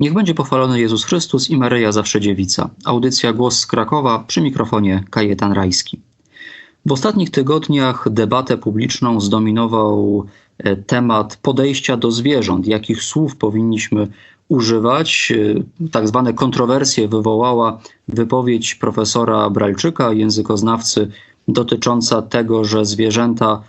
Niech będzie pochwalony Jezus Chrystus i Maryja Zawsze Dziewica. Audycja Głos z Krakowa przy mikrofonie Kajetan Rajski. W ostatnich tygodniach debatę publiczną zdominował e, temat podejścia do zwierząt, jakich słów powinniśmy używać. E, tak zwane kontrowersje wywołała wypowiedź profesora Bralczyka, językoznawcy, dotycząca tego, że zwierzęta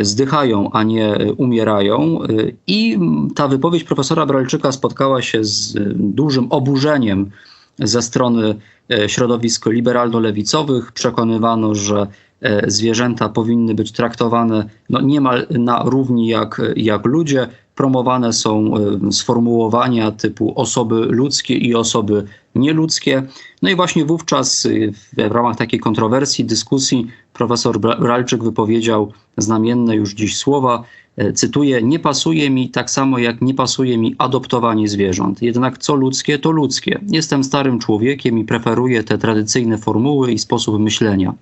zdychają, a nie umierają. I ta wypowiedź profesora Bralczyka spotkała się z dużym oburzeniem ze strony e, środowisk liberalno-lewicowych. Przekonywano, że e, zwierzęta powinny być traktowane no, niemal na równi jak, jak ludzie. Promowane są e, sformułowania typu osoby ludzkie i osoby nieludzkie. No i właśnie wówczas w ramach takiej kontrowersji, dyskusji profesor Bralczyk wypowiedział znamienne już dziś słowa, cytuję, nie pasuje mi tak samo jak nie pasuje mi adoptowanie zwierząt. Jednak co ludzkie, to ludzkie. Jestem starym człowiekiem i preferuję te tradycyjne formuły i sposób myślenia.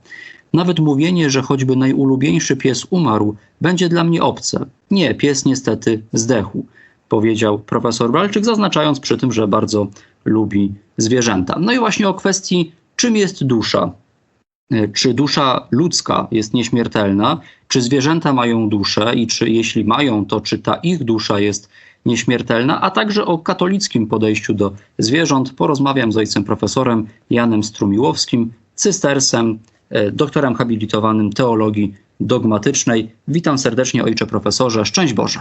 Nawet mówienie, że choćby najulubieńszy pies umarł, będzie dla mnie obce. Nie, pies niestety zdechł, powiedział profesor Bralczyk, zaznaczając przy tym, że bardzo lubi zwierzęta. No i właśnie o kwestii, czym jest dusza. E, czy dusza ludzka jest nieśmiertelna, czy zwierzęta mają duszę i czy jeśli mają, to czy ta ich dusza jest nieśmiertelna, a także o katolickim podejściu do zwierząt. Porozmawiam z ojcem profesorem Janem Strumiłowskim, cystersem, doktorem habilitowanym teologii dogmatycznej. Witam serdecznie ojcze profesorze, szczęść Boże.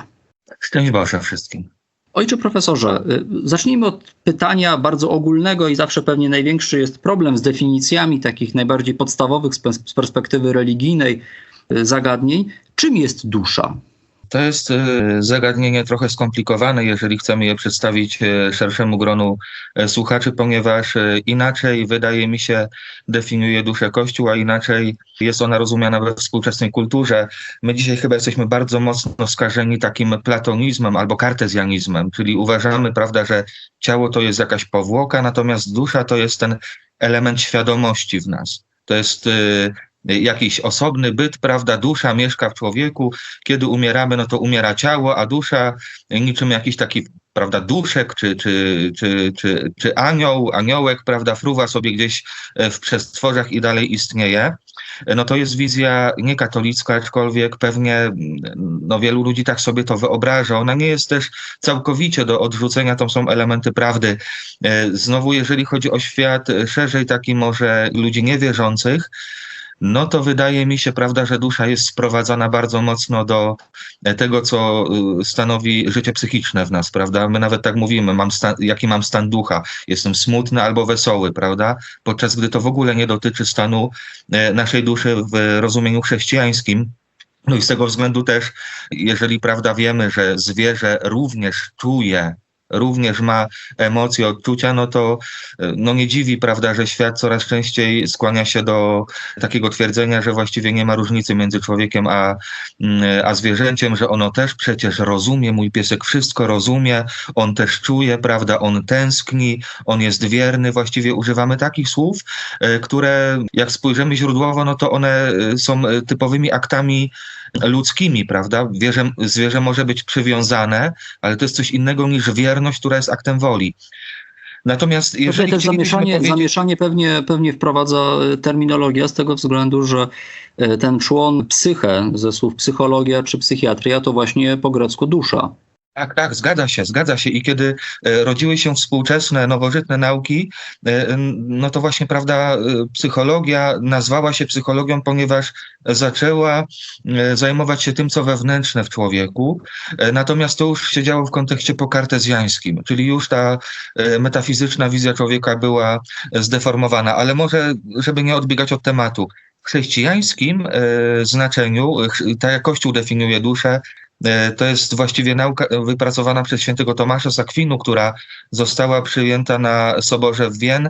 Szczęść Boże wszystkim. Ojcze profesorze, y, zacznijmy od pytania bardzo ogólnego i zawsze pewnie największy jest problem z definicjami takich najbardziej podstawowych z perspektywy religijnej y, zagadnień. Czym jest dusza? To jest e, zagadnienie trochę skomplikowane, jeżeli chcemy je przedstawić e, szerszemu gronu e, słuchaczy, ponieważ inaczej, wydaje mi się, definiuje duszę Kościół, a inaczej jest ona rozumiana we współczesnej kulturze. My dzisiaj chyba jesteśmy bardzo mocno skażeni takim platonizmem albo kartezjanizmem, czyli uważamy, prawda, że ciało to jest jakaś powłoka, natomiast dusza to jest ten element świadomości w nas. To jest jakiś osobny byt, prawda, dusza mieszka w człowieku, kiedy umieramy, no to umiera ciało, a dusza niczym jakiś taki, prawda, duszek czy, czy, czy, czy, czy anioł, aniołek, prawda, fruwa sobie gdzieś e, w przestworzach i dalej istnieje. No to jest wizja niekatolicka, aczkolwiek pewnie no, wielu ludzi tak sobie to wyobraża. Ona nie jest też całkowicie do odrzucenia, to są elementy prawdy. E, znowu, jeżeli chodzi o świat szerzej taki może ludzi niewierzących, no to wydaje mi się, prawda, że dusza jest sprowadzana bardzo mocno do tego, co y, stanowi życie psychiczne w nas, prawda? My nawet tak mówimy, mam stan, jaki mam stan ducha, jestem smutny albo wesoły, prawda? Podczas gdy to w ogóle nie dotyczy stanu e, naszej duszy w rozumieniu chrześcijańskim. No i z tego względu też, jeżeli prawda wiemy, że zwierzę również czuje również ma emocje, odczucia, no to no nie dziwi, prawda, że świat coraz częściej skłania się do takiego twierdzenia, że właściwie nie ma różnicy między człowiekiem a, mm, a zwierzęciem, że ono też przecież rozumie, mój piesek wszystko rozumie, on też czuje, prawda, on tęskni, on jest wierny. Właściwie używamy takich słów, e, które jak spojrzymy źródłowo, no to one e, są typowymi aktami ludzkimi, prawda? Zwierzę może być przywiązane, ale to jest coś innego niż wierność, która jest aktem woli. Natomiast jeżeli też zamieszanie, powiedzieć... zamieszanie pewnie, pewnie wprowadza e, terminologia z tego względu, że e, ten człon psyche ze słów psychologia czy psychiatria to właśnie po grecku dusza. Tak, tak, zgadza się, zgadza się. I kiedy e, rodziły się współczesne, nowożytne nauki, e, no to właśnie, prawda, e, psychologia nazwała się psychologią, ponieważ zaczęła zajmować się tym, co wewnętrzne w człowieku. Natomiast to już się działo w kontekście pokartezjańskim, czyli już ta metafizyczna wizja człowieka była zdeformowana. Ale może, żeby nie odbiegać od tematu, w chrześcijańskim znaczeniu, tak jak Kościół definiuje duszę, to jest właściwie nauka wypracowana przez świętego Tomasza z Akwinu, która została przyjęta na Soborze w Wien.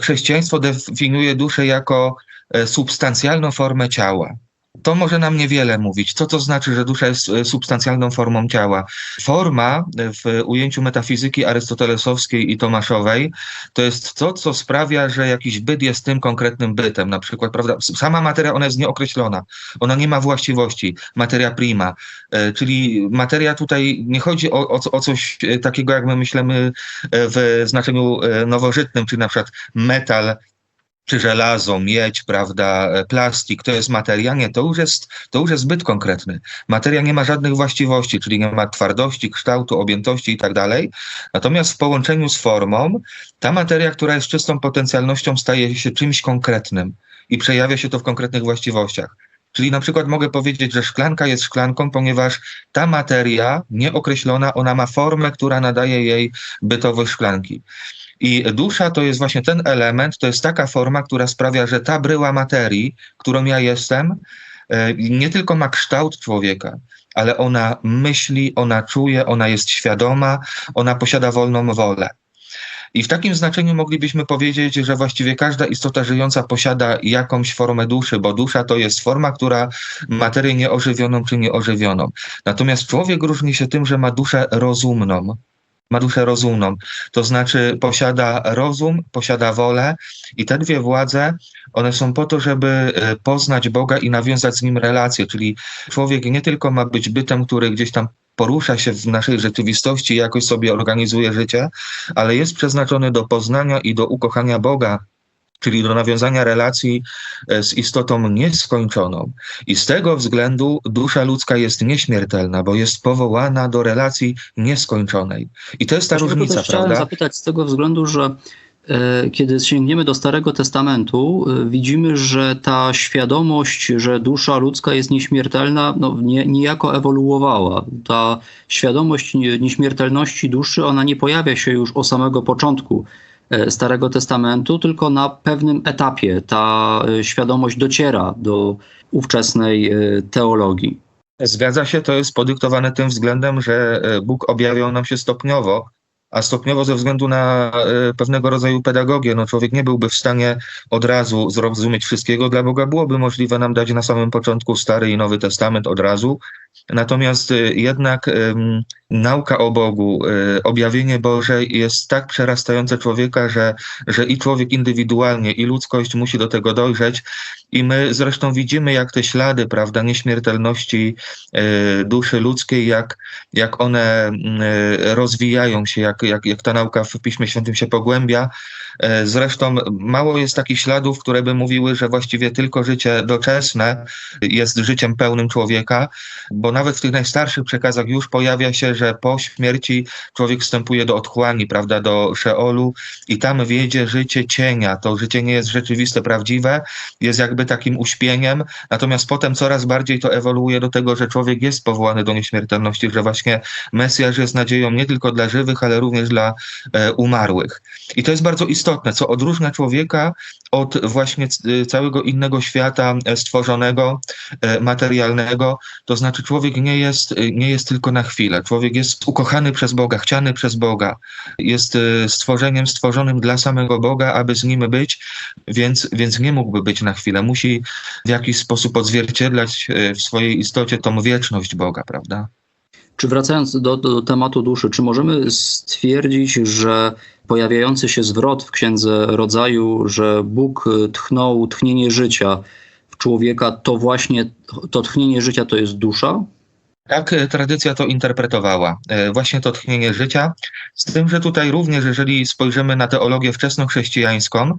Chrześcijaństwo definiuje duszę jako e, substancjalną formę ciała. To może nam niewiele mówić. Co to znaczy, że dusza jest e, substancjalną formą ciała? Forma e, w ujęciu metafizyki arystotelesowskiej i tomaszowej to jest to, co sprawia, że jakiś byt jest tym konkretnym bytem. Na przykład, prawda, sama materia, ona jest nieokreślona. Ona nie ma właściwości. Materia prima. E, Czyli materia tutaj nie chodzi o, o, o coś takiego, jak my myślimy w znaczeniu nowożytnym, czyli na przykład metal czy żelazo, miedź, prawda, e, plastik, to jest materia. Nie, to już jest, to już jest zbyt konkretny. Materia nie ma żadnych właściwości, czyli nie ma twardości, kształtu, objętości i tak dalej. Natomiast w połączeniu z formą, ta materia, która jest czystą potencjalnością, staje się czymś konkretnym i przejawia się to w konkretnych właściwościach. Czyli na przykład mogę powiedzieć, że szklanka jest szklanką, ponieważ ta materia nieokreślona, ona ma formę, która nadaje jej bytowość szklanki. I dusza to jest właśnie ten element, to jest taka forma, która sprawia, że ta bryła materii, którą ja jestem, e, nie tylko ma kształt człowieka, ale ona myśli, ona czuje, ona jest świadoma, ona posiada wolną wolę. I w takim znaczeniu moglibyśmy powiedzieć, że właściwie każda istota żyjąca posiada jakąś formę duszy, bo dusza to jest forma, która materię nieożywioną czy nieożywioną. Natomiast człowiek różni się tym, że ma duszę rozumną. Ma duszę rozumną, to znaczy posiada rozum, posiada wolę i te dwie władze, one są po to, żeby e, poznać Boga i nawiązać z nim relacje, czyli człowiek nie tylko ma być bytem, który gdzieś tam porusza się w naszej rzeczywistości jakoś sobie organizuje życie, ale jest przeznaczony do poznania i do ukochania Boga, czyli do nawiązania relacji e, z istotą nieskończoną. I z tego względu dusza ludzka jest nieśmiertelna, bo jest powołana do relacji nieskończonej. I to jest ta różnica, też chciałem prawda? zapytać z tego względu, że e, kiedy sięgniemy do Starego Testamentu, e, widzimy, że ta świadomość, że dusza ludzka jest nieśmiertelna, no, nie, niejako ewoluowała. Ta świadomość nie- nieśmiertelności duszy, ona nie pojawia się już od samego początku Starego Testamentu, tylko na pewnym etapie ta e, świadomość dociera do ówczesnej e, teologii. Zgadza się, to jest podyktowane tym względem, że e, Bóg objawiał nam się stopniowo, a stopniowo ze względu na e, pewnego rodzaju pedagogię. No człowiek nie byłby w stanie od razu zrozumieć wszystkiego. Dla Boga byłoby możliwe nam dać na samym początku Stary i Nowy Testament od razu. Natomiast e, jednak nauka o Bogu, e, objawienie Boże jest tak przerastające człowieka, że, że i człowiek indywidualnie, i ludzkość musi do tego dojrzeć. I my zresztą widzimy, jak te ślady, prawda, nieśmiertelności e, duszy ludzkiej, jak, jak one mm, rozwijają się, jak, jak, jak ta nauka w Piśmie Świętym się pogłębia. Zresztą mało jest takich śladów, które by mówiły, że właściwie tylko życie doczesne jest życiem pełnym człowieka, bo nawet w tych najstarszych przekazach już pojawia się, że po śmierci człowiek wstępuje do otchłani, prawda, do Szeolu i tam wiedzie życie cienia. To życie nie jest rzeczywiste, prawdziwe, jest jakby takim uśpieniem, natomiast potem coraz bardziej to ewoluuje do tego, że człowiek jest powołany do nieśmiertelności, że właśnie Mesjasz jest nadzieją nie tylko dla żywych, ale również dla e, umarłych. I to jest bardzo istotne, co odróżnia człowieka od właśnie c- całego innego świata e, stworzonego, e, materialnego. To znaczy człowiek nie jest, e, nie jest tylko na chwilę. Człowiek jest ukochany przez Boga, chciany przez Boga. Jest e, stworzeniem stworzonym dla samego Boga, aby z nim być, więc, więc nie mógłby być na chwilę. Musi w jakiś sposób odzwierciedlać e, w swojej istocie tą wieczność Boga, prawda? Czy wracając do, do, tematu duszy, czy możemy stwierdzić, że pojawiający się zwrot w Księdze Rodzaju, że Bóg tchnął tchnienie życia w człowieka, to właśnie to tchnienie życia to jest dusza? Tak e, tradycja to interpretowała, e, właśnie to tchnienie życia, z tym, że tutaj również, jeżeli spojrzymy na teologię wczesnochrześcijańską,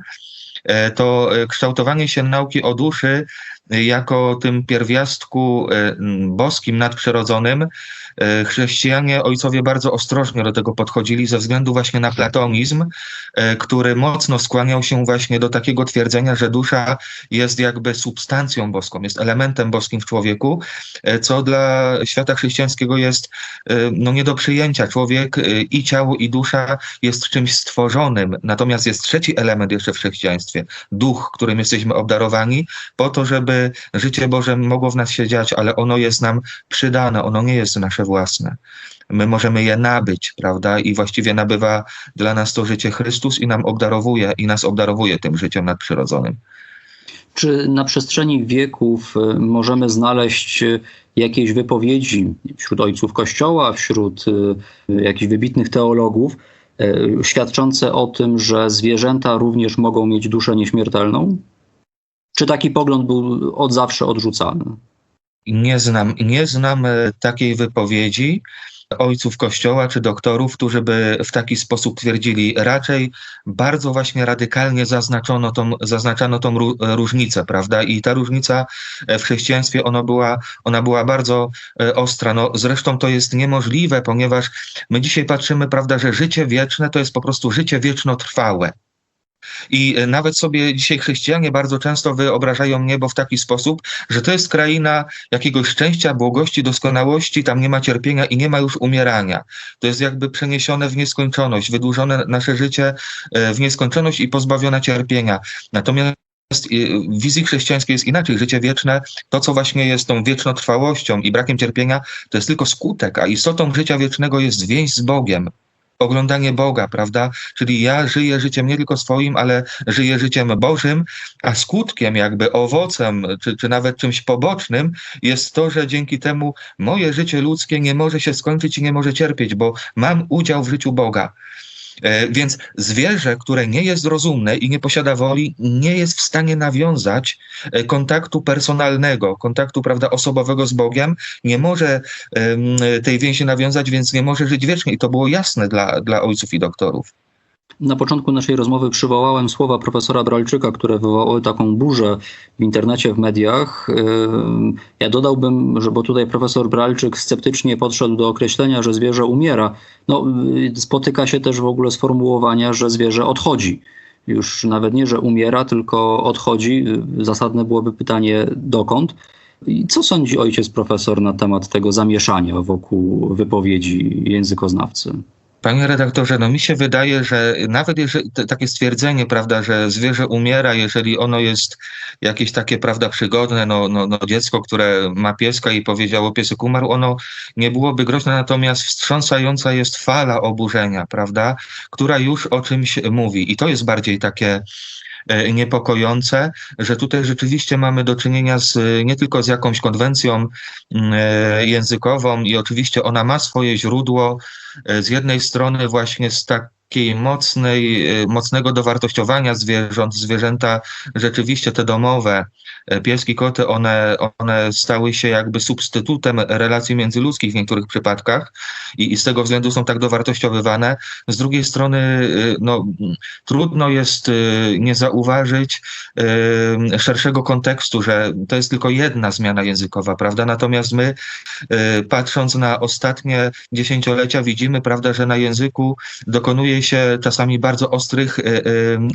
e, to kształtowanie się nauki o duszy jako tym pierwiastku e, boskim, nadprzyrodzonym, e, chrześcijanie, ojcowie bardzo ostrożnie do tego podchodzili ze względu właśnie na platonizm, e, który mocno skłaniał się właśnie do takiego twierdzenia, że dusza jest jakby substancją boską, jest elementem boskim w człowieku, co dla świata chrześcijańskiego jest no, nie do przyjęcia. Człowiek i ciało, i dusza jest czymś stworzonym. Natomiast jest trzeci element jeszcze w chrześcijaństwie, duch, którym jesteśmy obdarowani, po to, żeby życie Boże mogło w nas się dziać, ale ono jest nam przydane, ono nie jest nasze własne. My możemy je nabyć, prawda? I właściwie nabywa dla nas to życie Chrystus i nam obdarowuje, i nas obdarowuje tym życiem nadprzyrodzonym. Czy na przestrzeni wieków y, możemy znaleźć y, jakieś wypowiedzi wśród ojców Kościoła, wśród jakichś wybitnych teologów, świadczące o tym, że zwierzęta również mogą mieć duszę nieśmiertelną? Czy taki pogląd był od zawsze odrzucany? Nie znam, nie znam e, takiej wypowiedzi ojców kościoła czy doktorów, którzy by w taki sposób twierdzili. Raczej bardzo właśnie radykalnie zaznaczono tą, zaznaczano tą ró- różnicę, prawda? I ta różnica w chrześcijaństwie ona była, ona była bardzo e, ostra. No, zresztą to jest niemożliwe, ponieważ my dzisiaj patrzymy, prawda, że życie wieczne to jest po prostu życie wiecznotrwałe. I e, nawet sobie dzisiaj chrześcijanie bardzo często wyobrażają niebo w taki sposób, że to jest kraina jakiegoś szczęścia, błogości, doskonałości, tam nie ma cierpienia i nie ma już umierania. To jest jakby przeniesione w nieskończoność, wydłużone nasze życie e, w nieskończoność i pozbawione cierpienia. Natomiast e, w wizji chrześcijańskiej jest inaczej. Życie wieczne, to co właśnie jest tą wiecznotrwałością i brakiem cierpienia, to jest tylko skutek, a istotą życia wiecznego jest więź z Bogiem oglądanie Boga, prawda? Czyli ja żyję życiem nie tylko swoim, ale żyję życiem Bożym, a skutkiem, jakby owocem, czy, czy nawet czymś pobocznym jest to, że dzięki temu moje życie ludzkie nie może się skończyć i nie może cierpieć, bo mam udział w życiu Boga. E, Więc zwierzę, które nie jest rozumne i nie posiada woli, nie jest w stanie nawiązać e, kontaktu personalnego, kontaktu prawda, osobowego z Bogiem, nie może tej więzi nawiązać, więc nie może żyć wiecznie. I to było jasne dla, dla ojców i doktorów. Na początku naszej rozmowy przywołałem słowa profesora Bralczyka, które wywołały taką burzę w internecie, w mediach. Ym, Ja dodałbym, że bo tutaj profesor Bralczyk sceptycznie podszedł do określenia, że zwierzę umiera. No, y, spotyka się też w ogóle sformułowania, że zwierzę odchodzi. Już nawet nie, że umiera, tylko odchodzi. Y, Zasadne byłoby pytanie dokąd. I co sądzi ojciec profesor na temat tego zamieszania wokół wypowiedzi językoznawcy? Panie redaktorze, no mi się wydaje, że nawet jeżeli takie stwierdzenie, prawda, że zwierzę umiera, jeżeli ono jest jakieś takie, prawda, przygodne, no, no, no dziecko, które ma pieska i powiedziało piesek umarł, ono nie byłoby groźne, natomiast wstrząsająca jest fala oburzenia, prawda, która już o czymś mówi. I to jest bardziej takie niepokojące, że tutaj rzeczywiście mamy do czynienia z, nie tylko z jakąś konwencją e, językową i oczywiście ona ma swoje źródło e, z jednej strony właśnie z takiej mocnej, e, mocnego dowartościowania zwierząt, zwierzęta rzeczywiście te domowe, e, pieski, koty, one, one stały się jakby substytutem relacji międzyludzkich w niektórych przypadkach i, i z tego względu są tak dowartościowywane. Z drugiej strony e, no, trudno jest nie zauważyć szerszego kontekstu, że to jest tylko jedna zmiana językowa, prawda? Natomiast my, patrząc na ostatnie dziesięciolecia, widzimy, prawda, że na języku dokonuje się czasami bardzo ostrych e, e,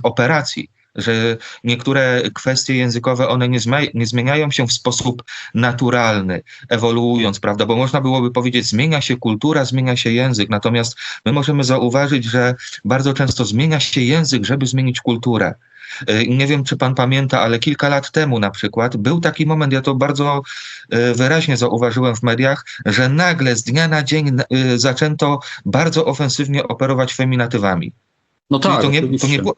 operacji. Że niektóre kwestie językowe, one nie, nie zmieniają się w sposób naturalny, ewoluując, prawda? Bo można byłoby powiedzieć, zmienia się kultura, zmienia się język, natomiast my możemy zauważyć, że bardzo często zmienia się język, żeby zmienić kulturę. E, Nie wiem, czy pan pamięta, ale kilka lat temu na przykład był taki moment, ja to bardzo e, wyraźnie zauważyłem w mediach, że nagle z dnia na dzień e, zaczęto bardzo ofensywnie operować feminatywami. No tak, to, nie, to, nie było,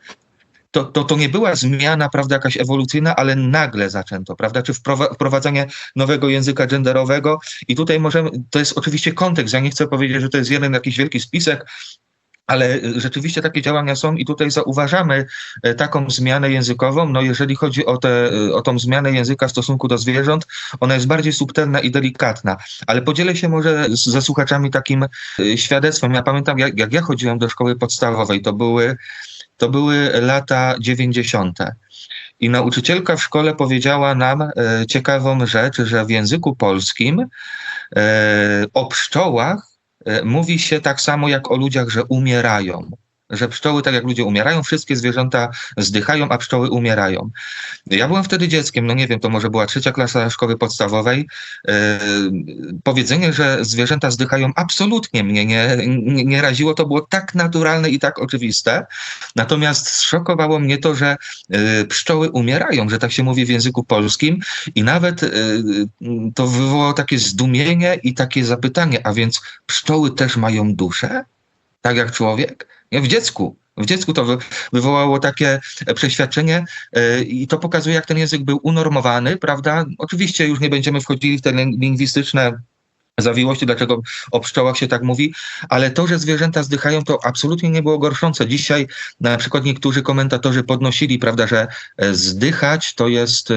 to, to, to nie była zmiana, prawda, jakaś ewolucyjna, ale nagle zaczęto, prawda, czy wprowa- wprowadzanie nowego języka genderowego i tutaj możemy, to jest oczywiście kontekst, ja nie chcę powiedzieć, że to jest jeden jakiś wielki spisek, ale y, rzeczywiście takie działania są i tutaj zauważamy e, taką zmianę językową. No jeżeli chodzi o, te, y, o tą zmianę języka w stosunku do zwierząt, ona jest bardziej subtelna i delikatna. Ale podzielę się może ze słuchaczami takim y, świadectwem. Ja pamiętam, jak, jak ja chodziłem do szkoły podstawowej, to były, to były lata 90. I nauczycielka w szkole powiedziała nam e, ciekawą rzecz, że w języku polskim e, o pszczołach mówi się tak samo jak o ludziach, że umierają. Że pszczoły, tak jak ludzie umierają, wszystkie zwierzęta zdychają, a pszczoły umierają. Ja byłem wtedy dzieckiem, no nie wiem, to może była trzecia klasa szkoły podstawowej. E, powiedzenie, że zwierzęta zdychają, absolutnie mnie nie, nie, nie raziło. To było tak naturalne i tak oczywiste. Natomiast zszokowało mnie to, że e, pszczoły umierają, że tak się mówi w języku polskim i nawet e, to wywołało takie zdumienie i takie zapytanie, a więc pszczoły też mają duszę? Tak jak człowiek? Nie, w dziecku. W dziecku to wy, wywołało takie przeświadczenie yy, i to pokazuje, jak ten język był unormowany, prawda? Oczywiście już nie będziemy wchodzili w te lingwistyczne zawiłości, dlaczego o pszczołach się tak mówi, ale to, że zwierzęta zdychają, to absolutnie nie było gorszące. Dzisiaj na przykład niektórzy komentatorzy podnosili, prawda, że zdychać to jest y,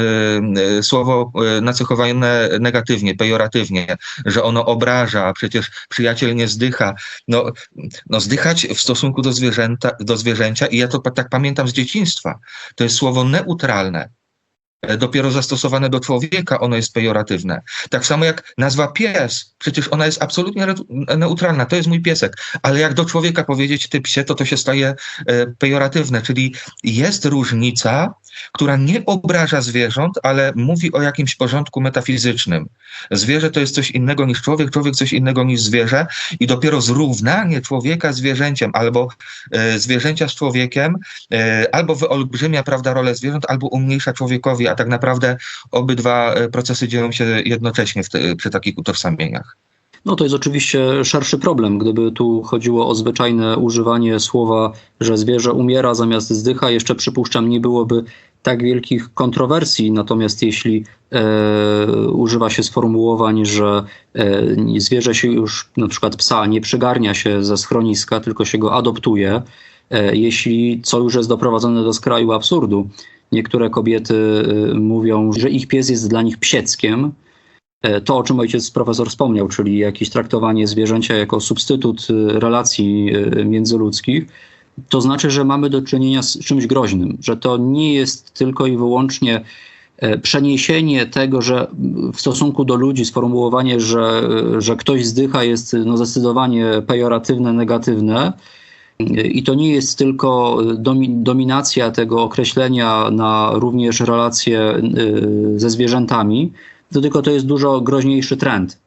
słowo nacechowane negatywnie, pejoratywnie, że ono obraża, a przecież przyjaciel nie zdycha. No, no zdychać w stosunku do, zwierzęta, do zwierzęcia, i ja to tak pamiętam z dzieciństwa, to jest słowo neutralne dopiero zastosowane do człowieka, ono jest pejoratywne. Tak samo jak nazwa pies, przecież ona jest absolutnie neutralna, to jest mój piesek, ale jak do człowieka powiedzieć ty psie, to to się staje pejoratywne, czyli jest różnica, która nie obraża zwierząt, ale mówi o jakimś porządku metafizycznym. Zwierzę to jest coś innego niż człowiek, człowiek coś innego niż zwierzę i dopiero zrównanie człowieka z zwierzęciem albo e, zwierzęcia z człowiekiem e, albo wyolbrzymia prawda, rolę zwierząt, albo umniejsza człowiekowi, a tak naprawdę obydwa procesy dzieją się jednocześnie te, przy takich utożsamieniach. No to jest oczywiście szerszy problem. Gdyby tu chodziło o zwyczajne używanie słowa, że zwierzę umiera zamiast zdycha, jeszcze przypuszczam, nie byłoby tak wielkich kontrowersji. Natomiast jeśli e, używa się sformułowań, że e, zwierzę się już, na przykład psa, nie przygarnia się ze schroniska, tylko się go adoptuje, e, jeśli co już jest doprowadzone do skraju absurdu, niektóre kobiety e, mówią, że ich pies jest dla nich psieckiem, E, to, o czym ojciec profesor wspomniał, czyli jakieś traktowanie zwierzęcia jako substytut e, relacji e, międzyludzkich, to znaczy, że mamy do czynienia z czymś groźnym, że to nie jest tylko i wyłącznie przeniesienie tego, że w stosunku do ludzi sformułowanie, że, że ktoś zdycha jest no zdecydowanie pejoratywne, negatywne. I to nie jest tylko dominacja tego określenia na również relacje ze zwierzętami, to tylko to jest dużo groźniejszy trend.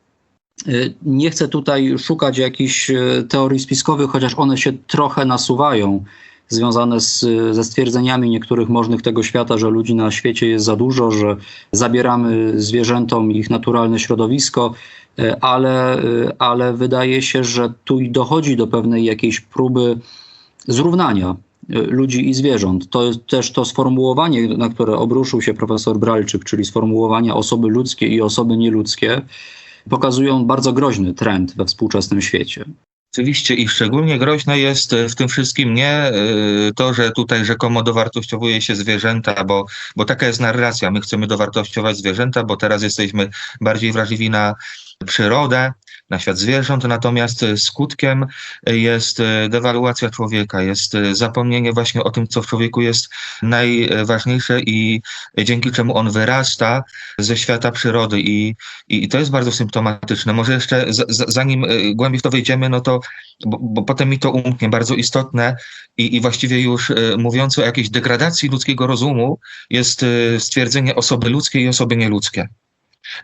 Y, nie chcę tutaj szukać jakichś y, teorii spiskowych, chociaż one się trochę nasuwają, związane z, ze stwierdzeniami niektórych możnych tego świata, że ludzi na świecie jest za dużo, że zabieramy zwierzętom ich naturalne środowisko, y, ale, ale wydaje się, że tu dochodzi do pewnej jakiejś próby zrównania ludzi i zwierząt. To jest też to sformułowanie, na które obruszył się profesor Bralczyk, czyli sformułowania osoby ludzkie i osoby nieludzkie, pokazują bardzo groźny trend we współczesnym świecie. Oczywiście i szczególnie groźne jest w tym wszystkim nie to, że tutaj rzekomo dowartościowuje się zwierzęta, bo, bo taka jest narracja. My chcemy dowartościować zwierzęta, bo teraz jesteśmy bardziej wrażliwi na przyrodę, na świat zwierząt, natomiast skutkiem jest dewaluacja człowieka, jest zapomnienie właśnie o tym, co w człowieku jest najważniejsze i dzięki czemu on wyrasta ze świata przyrody i, i to jest bardzo symptomatyczne. Może jeszcze z, zanim głębiej w to wejdziemy, no to, bo, bo potem mi to umknie, bardzo istotne i, i właściwie już mówiące o jakiejś degradacji ludzkiego rozumu jest stwierdzenie osoby ludzkie i osoby nieludzkie.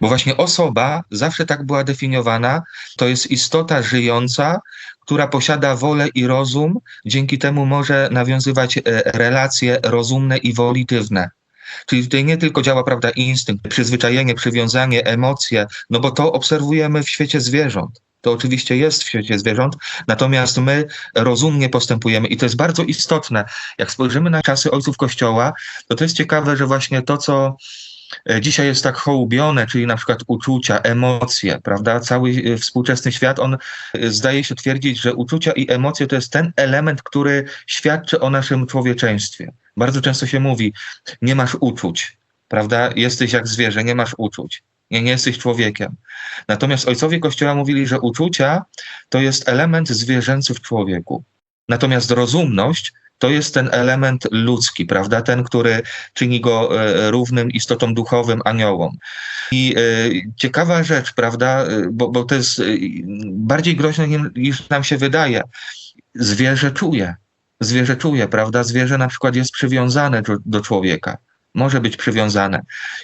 Bo właśnie osoba zawsze tak była definiowana, to jest istota żyjąca, która posiada wolę i rozum, dzięki temu może nawiązywać relacje rozumne i wolitywne. Czyli tutaj nie tylko działa, prawda, instynkt, przyzwyczajenie, przywiązanie, emocje, no bo to obserwujemy w świecie zwierząt. To oczywiście jest w świecie zwierząt, natomiast my rozumnie postępujemy i to jest bardzo istotne. Jak spojrzymy na czasy ojców Kościoła, to to jest ciekawe, że właśnie to, co dzisiaj jest tak hołubione, czyli na przykład uczucia, emocje, prawda? Cały współczesny świat, on zdaje się twierdzić, że uczucia i emocje to jest ten element, który świadczy o naszym człowieczeństwie. Bardzo często się mówi, nie masz uczuć, prawda? Jesteś jak zwierzę, nie masz uczuć. Nie, nie jesteś człowiekiem. Natomiast ojcowie Kościoła mówili, że uczucia to jest element zwierzęcy w człowieku. Natomiast rozumność to jest ten element ludzki, prawda? Ten, który czyni go e, równym istotom duchowym, aniołom. I e, ciekawa rzecz, prawda? E, bo, bo to jest bardziej groźne niż nam się wydaje. Zwierzę czuje. Zwierzę czuje, prawda? Zwierzę na przykład jest przywiązane do, do człowieka może być przywiązane.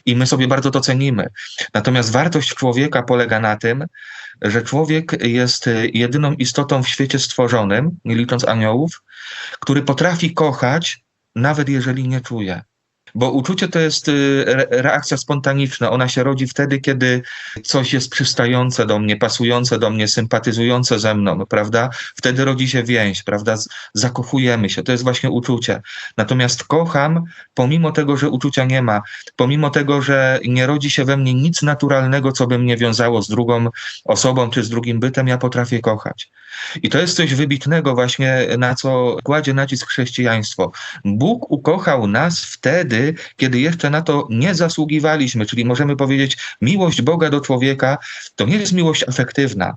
I my sobie bardzo to cenimy. Natomiast wartość człowieka polega na tym, że człowiek jest jedyną istotą w świecie stworzonym, nie licząc aniołów, który potrafi kochać, nawet jeżeli nie czuje. Bo uczucie to jest y, re- reakcja spontaniczna. Ona się rodzi wtedy, kiedy coś jest przystające do mnie, pasujące do mnie, sympatyzujące ze mną, prawda? Wtedy rodzi się więź, prawda? Zakochujemy się. To jest właśnie uczucie. Natomiast kocham, pomimo tego, że uczucia nie ma, pomimo tego, że nie rodzi się we mnie nic naturalnego, co by mnie wiązało z drugą osobą czy z drugim bytem, ja potrafię kochać. I to jest coś wybitnego właśnie, na co kładzie nacisk chrześcijaństwo. Bóg ukochał nas wtedy, kiedy jeszcze na to nie zasługiwaliśmy, czyli możemy powiedzieć, miłość Boga do człowieka to nie jest miłość afektywna.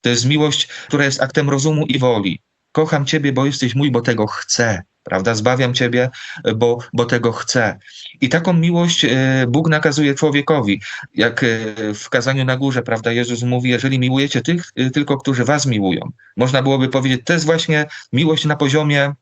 To jest miłość, która jest aktem rozumu i woli. Kocham Ciebie, bo jesteś mój, bo tego chcę. Prawda? Zbawiam Ciebie, bo, bo tego chcę. I taką miłość e, Bóg nakazuje człowiekowi. Jak e, w kazaniu na górze, prawda, Jezus mówi, jeżeli miłujecie tych e, tylko, którzy was miłują. Można byłoby powiedzieć, to jest właśnie miłość na poziomie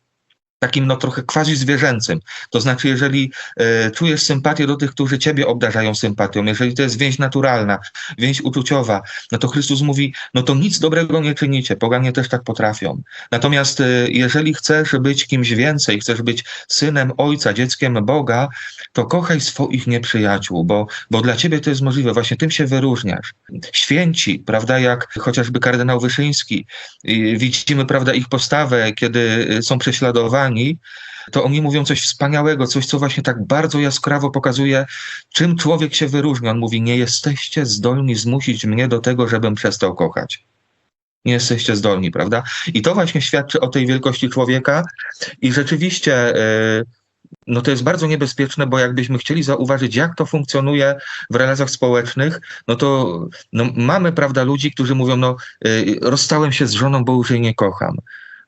takim no trochę quasi zwierzęcym. To znaczy, jeżeli e, czujesz sympatię do tych, którzy ciebie obdarzają sympatią, jeżeli to jest więź naturalna, więź uczuciowa, no to Chrystus mówi, no to nic dobrego nie czynicie, poganie też tak potrafią. Natomiast e, jeżeli chcesz być kimś więcej, chcesz być synem Ojca, dzieckiem Boga, to kochaj swoich nieprzyjaciół, bo, bo dla ciebie to jest możliwe, właśnie tym się wyróżniasz. Święci, prawda, jak chociażby kardynał Wyszyński, widzimy, prawda, ich postawę, kiedy y, są prześladowani, to oni mówią coś wspaniałego, coś, co właśnie tak bardzo jaskrawo pokazuje, czym człowiek się wyróżnia. On mówi, nie jesteście zdolni zmusić mnie do tego, żebym przestał kochać. Nie jesteście zdolni, prawda? I to właśnie świadczy o tej wielkości człowieka i rzeczywiście y, no to jest bardzo niebezpieczne, bo jakbyśmy chcieli zauważyć, jak to funkcjonuje w relacjach społecznych, no to no, mamy, prawda, ludzi, którzy mówią, no y, rozstałem się z żoną, bo już jej nie kocham.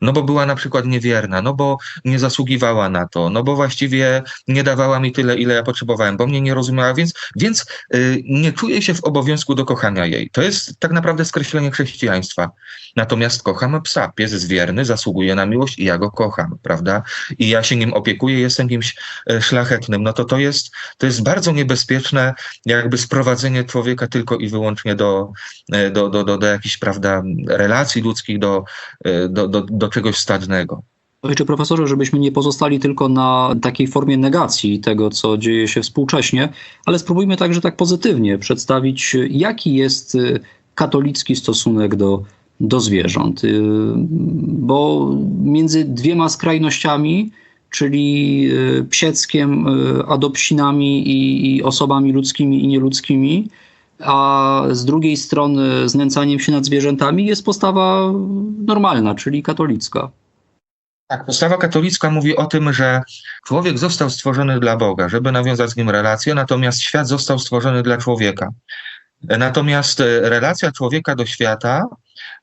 No bo była na przykład niewierna, no bo nie zasługiwała na to, no bo właściwie nie dawała mi tyle, ile ja potrzebowałem, bo mnie nie rozumiała, więc, więc y, nie czuję się w obowiązku do kochania jej. To jest tak naprawdę skreślenie chrześcijaństwa. Natomiast kocham psa. Pies jest wierny, zasługuje na miłość i ja go kocham, prawda? I ja się nim opiekuję, jestem kimś e, szlachetnym. No to to jest, to jest bardzo niebezpieczne jakby sprowadzenie człowieka tylko i wyłącznie do, e, do, do, do, do jakichś, prawda, relacji ludzkich, do, e, do, do, do czegoś stadnego. Ojcze profesorze, żebyśmy nie pozostali tylko na takiej formie negacji tego, co dzieje się współcześnie, ale spróbujmy także tak pozytywnie przedstawić, jaki jest y, katolicki stosunek do, do zwierząt. Y, Bo między dwiema skrajnościami, czyli y, psieckiem, adopsinami i, i osobami ludzkimi i nieludzkimi, a z drugiej strony znęcaniem się nad zwierzętami jest postawa normalna, czyli katolicka. Tak, postawa katolicka mówi o tym, że człowiek został stworzony dla Boga, żeby nawiązać z nim relację, natomiast świat został stworzony dla człowieka. Natomiast e, relacja człowieka do świata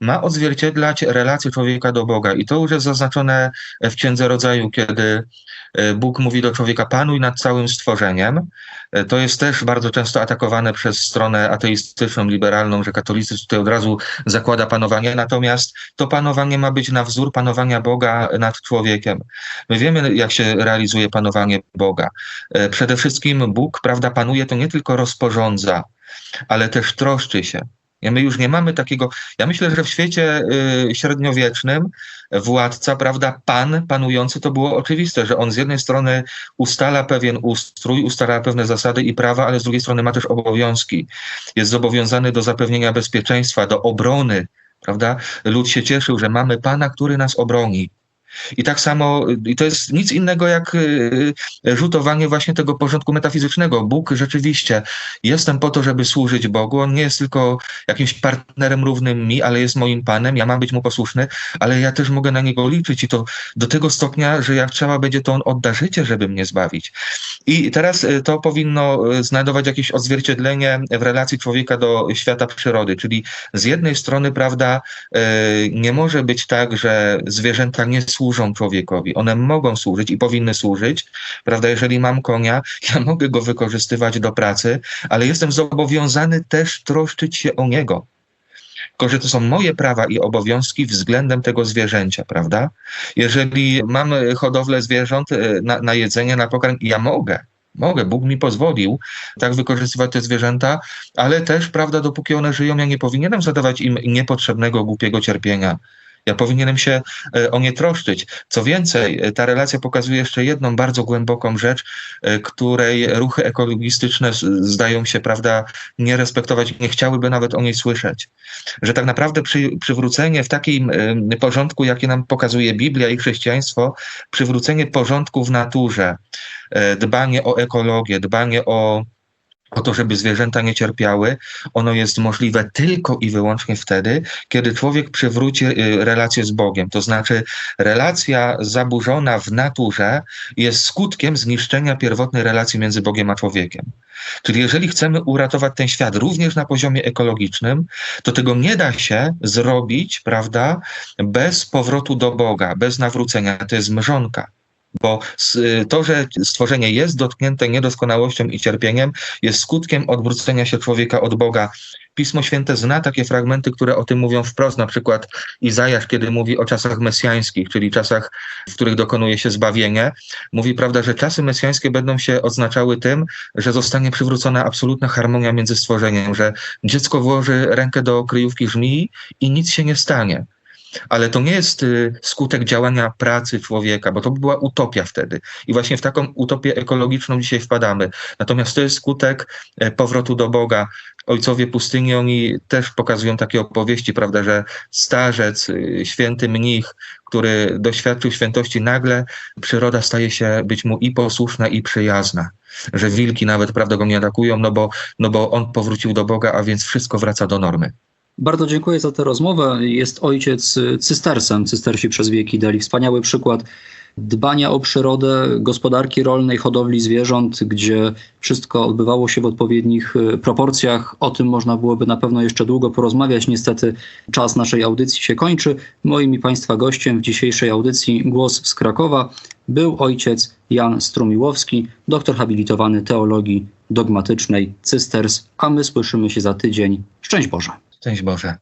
ma odzwierciedlać relację człowieka do Boga. I to już jest zaznaczone w Księdze Rodzaju, kiedy e, Bóg mówi do człowieka, panuj nad całym stworzeniem. E, To jest też bardzo często atakowane przez stronę ateistyczną, liberalną, że katolicyzm tutaj od razu zakłada panowanie, natomiast to panowanie ma być na wzór panowania Boga nad człowiekiem. My wiemy, jak się realizuje panowanie Boga. E, Przede wszystkim Bóg, prawda, panuje, to nie tylko rozporządza, ale też troszczy się. Ja my już nie mamy takiego. Ja myślę, że w świecie y, średniowiecznym władca, prawda, pan panujący to było oczywiste, że on z jednej strony ustala pewien ustrój, ustala pewne zasady i prawa, ale z drugiej strony ma też obowiązki. Jest zobowiązany do zapewnienia bezpieczeństwa, do obrony, prawda? Lud się cieszył, że mamy pana, który nas obroni. I tak samo, i to jest nic innego jak y, rzutowanie właśnie tego porządku metafizycznego. Bóg rzeczywiście, jestem po to, żeby służyć Bogu. On nie jest tylko jakimś partnerem równym mi, ale jest moim Panem. Ja mam być Mu posłuszny, ale ja też mogę na Niego liczyć i to do tego stopnia, że jak trzeba będzie, to On odda życie, żeby mnie zbawić. I teraz y, to powinno y, znajdować jakieś odzwierciedlenie w relacji człowieka do świata przyrody, czyli z jednej strony, prawda, y, nie może być tak, że zwierzęta nie służą człowiekowi. One mogą służyć i powinny służyć, prawda? Jeżeli mam konia, ja mogę go wykorzystywać do pracy, ale jestem zobowiązany też troszczyć się o niego. Tylko, że to są moje prawa i obowiązki względem tego zwierzęcia, prawda? Jeżeli mam hodowlę zwierząt e, na, na jedzenie, na pokarm, ja mogę. Mogę, Bóg mi pozwolił tak wykorzystywać te zwierzęta, ale też, prawda, dopóki one żyją, ja nie powinienem zadawać im niepotrzebnego, głupiego cierpienia. Ja powinienem się e, o nie troszczyć. Co więcej, e, ta relacja pokazuje jeszcze jedną bardzo głęboką rzecz, e, której ruchy ekologistyczne zdają się, prawda, nie respektować, nie chciałyby nawet o niej słyszeć. Że tak naprawdę przy, przywrócenie w takim porządku, jaki nam pokazuje Biblia i chrześcijaństwo, przywrócenie porządku w naturze, dbanie o ekologię, dbanie o o to, żeby zwierzęta nie cierpiały, ono jest możliwe tylko i wyłącznie wtedy, kiedy człowiek przywróci y, relację z Bogiem. To znaczy, relacja zaburzona w naturze jest skutkiem zniszczenia pierwotnej relacji między Bogiem a człowiekiem. Czyli jeżeli chcemy uratować ten świat również na poziomie ekologicznym, to tego nie da się zrobić, prawda, bez powrotu do Boga, bez nawrócenia. To jest mrzonka. Bo to, że stworzenie jest dotknięte niedoskonałością i cierpieniem, jest skutkiem odwrócenia się człowieka od Boga. Pismo Święte zna takie fragmenty, które o tym mówią wprost, na przykład Izajasz, kiedy mówi o czasach mesjańskich, czyli czasach, w których dokonuje się zbawienie, mówi, prawda, że czasy mesjańskie będą się odznaczały tym, że zostanie przywrócona absolutna harmonia między stworzeniem, że dziecko włoży rękę do kryjówki żmii i nic się nie stanie. Ale to nie jest y, skutek działania pracy człowieka, bo to by była utopia wtedy. I właśnie w taką utopię ekologiczną dzisiaj wpadamy. Natomiast to jest skutek e, powrotu do Boga. Ojcowie pustyni, oni też pokazują takie opowieści, prawda, że starzec, y, święty mnich, który doświadczył świętości, nagle przyroda staje się być mu i posłuszna, i przyjazna. Że wilki nawet, prawda, go nie atakują, no bo, no bo on powrócił do Boga, a więc wszystko wraca do normy. Bardzo dziękuję za tę rozmowę. Jest ojciec cystersem. Cystersi przez wieki dali wspaniały przykład dbania o przyrodę, gospodarki rolnej, hodowli zwierząt, gdzie wszystko odbywało się w odpowiednich y, proporcjach. O tym można byłoby na pewno jeszcze długo porozmawiać. Niestety czas naszej audycji się kończy. Moim i Państwa gościem w dzisiejszej audycji Głos z Krakowa był ojciec Jan Strumiłowski, doktor habilitowany teologii dogmatycznej Cysters, a my słyszymy się za tydzień. Szczęść Boże. Szczęść Boże.